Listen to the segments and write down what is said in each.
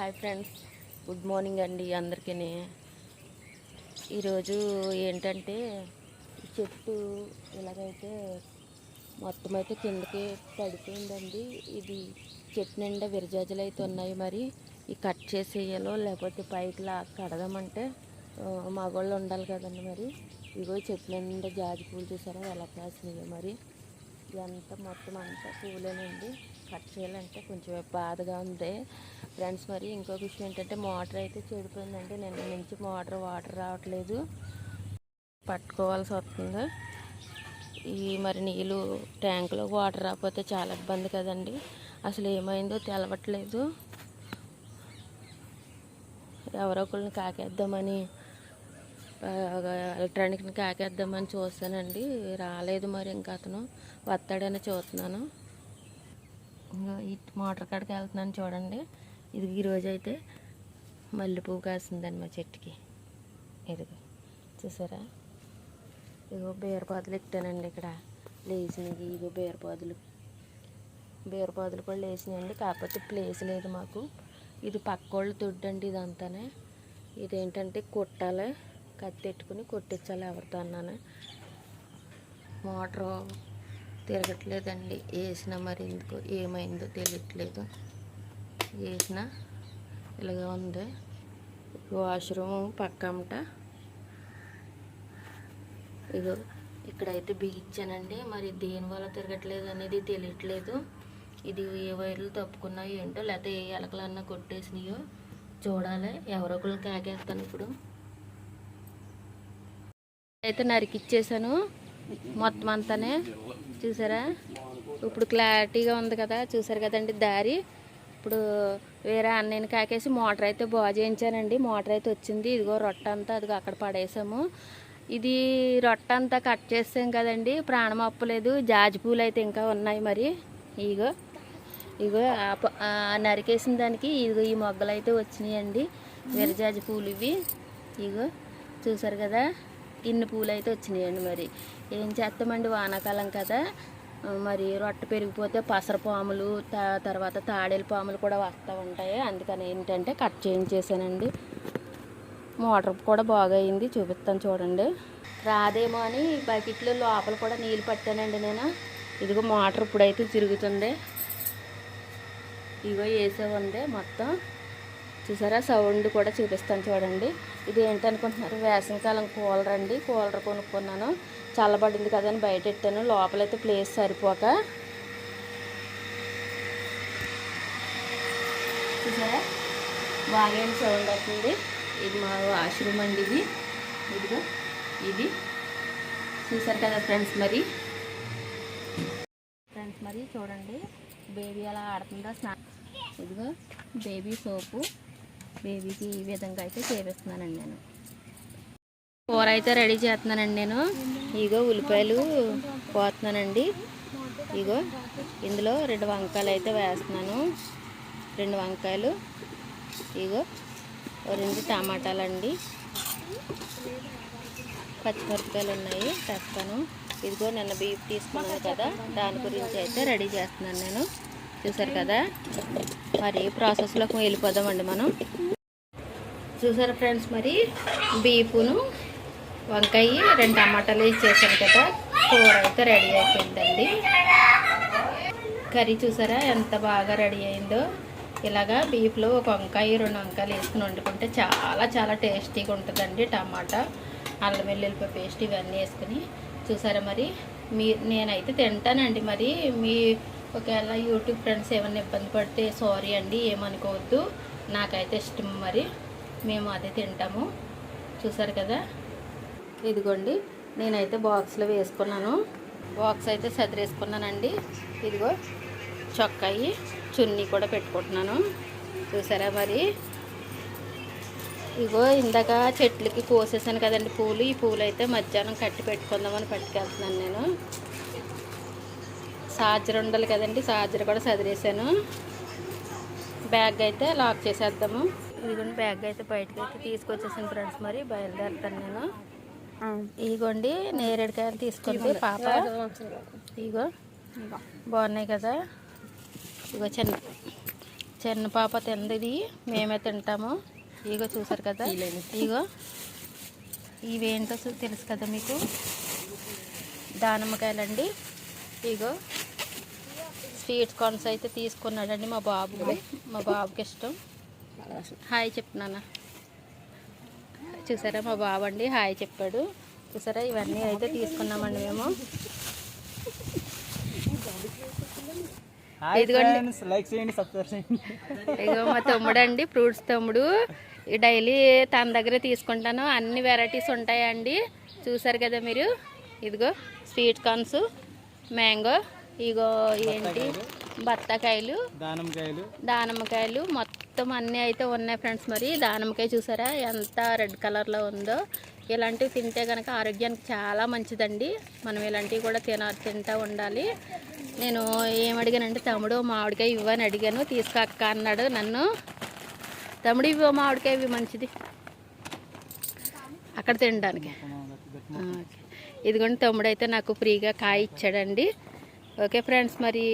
Hi friends. Good morning అండి అందరికీ ఈరోజు ఏంటంటే చెట్టు ఇలాగైతే మొత్తం అయితే కిందకి పడిపోయిందండి. ఇది చెట్టు నిండా విరజాజులు అయితే ఉన్నాయి మరి. ఈ కట్ చేసేయాలో లేకపోతే పైకి లా కడదామంటే మగవాళ్ళు ఉండాలి కదండి మరి. ఇగో చెట్టు నిండా జాజి పూలు చూసారా? ఎలా కాసినాయో మరి. ఇదంతా మొత్తం అంతా పూలేనండి. కట్ చేయాలంటే కొంచెం బాధగా ఉంది. ఫ్రెండ్స్ మరి ఇంకొక విషయం ఏంటంటే మోటార్ అయితే చెడిపోయిందండి. నిన్న నుంచి మోటార్ వాటర్ రావట్లేదు. పట్టుకోవాల్సి వస్తుంది. ఈ మరి నీళ్ళు ట్యాంకులో వాటర్ రాకపోతే చాలా ఇబ్బంది కదండి. అసలు ఏమైందో తెలవట్లేదు. ఎవరో ఒకరిని కాకేద్దామని ఎలక్ట్రానిక్ని కాకేద్దామని చూస్తానండి రాలేదు మరి ఇంకా అతను. వస్తాడని చూస్తున్నాను. ఇంకా ఈ మోటార్ కాడికి వెళ్తున్నాను చూడండి. ఇది ఈరోజు అయితే మల్లెపువ్వు కాసిందండి మా చెట్టుకి. ఇదిగో చూసారా? ఇగో బీరపాదులు ఎక్కానండి ఇక్కడ. లేచినవి ఇగో బీరపాదులు బీరపాదులు కూడా లేచినాయండి. కాకపోతే ప్లేస్ లేదు మాకు. ఇది పక్కోళ్ళు దొడ్డండి ఇదంతానే. ఇదేంటంటే కొట్టాలి. కత్తెట్టుకుని కొట్టించాలి ఎవరితో అన్నాను. మోటారు తిరగట్లేదండి. వేసిన మరి ఎందుకు? ఏమైందో తెలియట్లేదు. వేసిన ఇలాగే ఉంది. వాష్రూమ్ పక్కమట ఇగో ఇక్కడైతే బిగించానండి. మరి దేనివల్ల తిరగట్లేదు అనేది తెలియట్లేదు. ఇది ఏ వైర్లు తప్పుకున్నాయో ఏంటో లేకపోతే ఏ ఎలకలన్నా కొట్టేసినాయో చూడాలి. ఎవరో ఒకరు కాకేస్తాను ఇప్పుడు. అయితే నరికిచ్చేసాను మొత్తం అంతానే. చూసారా? ఇప్పుడు క్లారిటీగా ఉంది కదా. చూసారు కదండి దారి. ఇప్పుడు వేరే అన్నయ్యని కాకేసి మోటార్ అయితే బాగు చేయించానండి. మోటార్ అయితే వచ్చింది. ఇదిగో రొట్ట అంతా అదిగో అక్కడ పడేసాము. ఇది రొట్ట అంతా కట్ చేసాం కదండి. ప్రాణం అప్పలేదు జాజి పూలు అయితే ఇంకా ఉన్నాయి మరి. ఇగో ఇగో నరికేసిన దానికి ఇదిగో ఈ మొగ్గలు అయితే వచ్చినాయండి. విరజాజి పూలు ఇవి. ఇగో చూసారు కదా? ఇన్ని పూలు అయితే వచ్చినాయండి మరి. ఏం చేస్తామండి? వానాకాలం కదా. మరి రొట్టె పెరిగిపోతే పసర పాములు త- తర్వాత తాడేలు పాములు కూడా వస్తూ ఉంటాయి. అందుకని ఏంటంటే కట్ చేయించేసానండి. మోటార్ కూడా బాగా అయింది చూపిస్తాను చూడండి. రాదేమో అని బకెట్లో లోపల కూడా నీళ్ళు పట్టానండి నేను. ఇదిగో మోటార్ ఇప్పుడైతే తిరుగుతుంది. ఇగో వేసే ఉంది మొత్తం. చూసారా? సౌండ్ కూడా చూపిస్తాను చూడండి. ఇది ఏంటనుకుంటున్నారు? వేసవికాలం కూలర్ అండి. కూలర్ కొనుక్కున్నాను. చల్లబడింది కదా అని బయట పెట్టాను లోపలైతే ప్లేస్ సరిపోక. చూసారా? బాగా సౌండ్ వస్తుంది. ఇది మా వాష్రూమ్ అండి ఇది. ఇదిగో ఇది. చూసారు కదా ఫ్రెండ్స్ మరి? ఫ్రెండ్స్ మరి చూడండి. బేబీ ఎలా ఆడుతుందో? స్నా ఇదిగో బేబీ సోపు. బేబీకి ఈ విధంగా అయితే చేపిస్తున్నానండి నేను. కూర అయితే రెడీ చేస్తున్నానండి నేను. ఇగో ఉల్లిపాయలు పోతున్నానండి ఇగో ఇందులో రెండు వంకాయలు అయితే వేస్తున్నాను. రెండు వంకాయలు ఇగో రెండు టమాటాలు అండి పచ్చిమిరపకాయలు ఉన్నాయి తెస్తాను ఇదిగో నిన్న బీఫ్ తీసుకున్నాను కదా దాని గురించి అయితే రెడీ చేస్తున్నాను నేను. చూసారు కదా? మరి ప్రాసెస్లోకి వెళ్ళిపోదామండి మనం. చూసారు ఫ్రెండ్స్ మరి? బీఫ్ను వంకాయ రెండు టమాటాలు వేసి చేశాను కదా. కూర అయితే రెడీ అయిపోయిందండి. కర్రీ చూసారా ఎంత బాగా రెడీ అయిందో. ఇలాగా బీఫ్లో ఒక వంకాయ రెండు వంకాయలు వేసుకుని వండుకుంటే చాలా చాలా టేస్టీగా ఉంటుందండి టమాటా. అల్లం వెల్లుల్లిపాయ పేస్ట్ ఇవన్నీ వేసుకుని. చూసారా మరి? మీ నేనైతే తింటానండి మరి. మీ ఒకవేళ యూట్యూబ్ ఫ్రెండ్స్ ఏమైనా ఇబ్బంది పడితే సారీ అండి ఏమనుకోవద్దు. నాకైతే ఇష్టం మరి. మేము అదే తింటాము. చూసారు కదా? ఇదిగోండి నేనైతే బాక్స్లో వేసుకున్నాను. బాక్స్ అయితే సదిరేసుకున్నానండి. ఇదిగో చొక్కాయి చున్నీ కూడా పెట్టుకుంటున్నాను. చూసారా మరి? ఇగో ఇందాక చెట్లకి కోసేసాను కదండి పూలు. ఈ పూలు అయితే మధ్యాహ్నం కట్టి పెట్టుకుందామని పట్టుకెళ్తున్నాను నేను. సాజర్ ఉండాలి కదండి సాజర్ కూడా సదిరేసాను బ్యాగ్ అయితే లాక్ చేసేద్దాము. ఇదిగోండి బ్యాగ్ అయితే బయటకు అయితే తీసుకొచ్చేసాను ఫ్రెండ్స్ మరి బయలుదేరుతాను నేను. ఇదిగోండి నేరేడుకాయలు తీసుకుంది పాప. ఇగో బాగున్నాయి కదా. ఇగో చిన్న చిన్న పాప తింది మేమే తింటాము. ఇగో చూసారు కదా. ఇగో ఇవేంటో తెలుసు కదా మీకు? దానిమ్మకాయలండి. ఇగో స్వీట్ కార్న్స్ అయితే తీసుకున్నాడండి మా బాబు. మా బాబుకి ఇష్టం. హాయ్ చెప్తున్నానా చూసారా మా బాబు అండి? హాయ్ చెప్పాడు. చూసారా? ఇవన్నీ అయితే తీసుకున్నామండి మేము. ఇదిగోండి. లైక్ చేయండి సబ్స్క్రైబ్ చేయండి. ఇగో మా తమ్ముడు అండి ఫ్రూట్స్ తమ్ముడు. ఈ డైలీ తన దగ్గరే తీసుకుంటాను. అన్ని వెరైటీస్ ఉంటాయండి. చూసారు కదా మీరు? ఇదిగో స్వీట్ కార్న్స్ మ్యాంగో. ఇగో ఏంటి? బత్తాకాయలు. దానిమ్మకాయలు. దానిమ్మకాయలు. మొత్తం అన్నీ అయితే ఉన్నాయి ఫ్రెండ్స్ మరి. దానిమ్మకాయ చూసారా? ఎంత రెడ్ కలర్లో ఉందో. ఇలాంటివి తింటే కనుక ఆరోగ్యానికి చాలా మంచిదండి. మనం ఇలాంటివి కూడా తిన తింటూ ఉండాలి. నేను ఏం అడిగానంటే తమ్ముడు మామిడికాయ ఇవ్వని అడిగాను. తీసుకక్క అన్నాడు నన్ను. తమ్ముడు ఇవ్వ మామిడికాయ ఇవి మంచిది. అక్కడ తినడానికి. ఇదిగోండి తమ్ముడు అయితే నాకు ఫ్రీగా కాయ ఇచ్చాడండి. ఓకే ఫ్రెండ్స్ మరి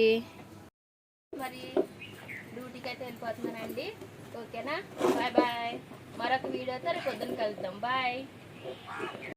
మరి డ్యూటీకి అయితే వెళ్ళిపోతున్నానండి. ఓకేనా? Bye bye. మరొక వీడియోతో రేపు పొద్దున కలుద్దాం. బాయ్.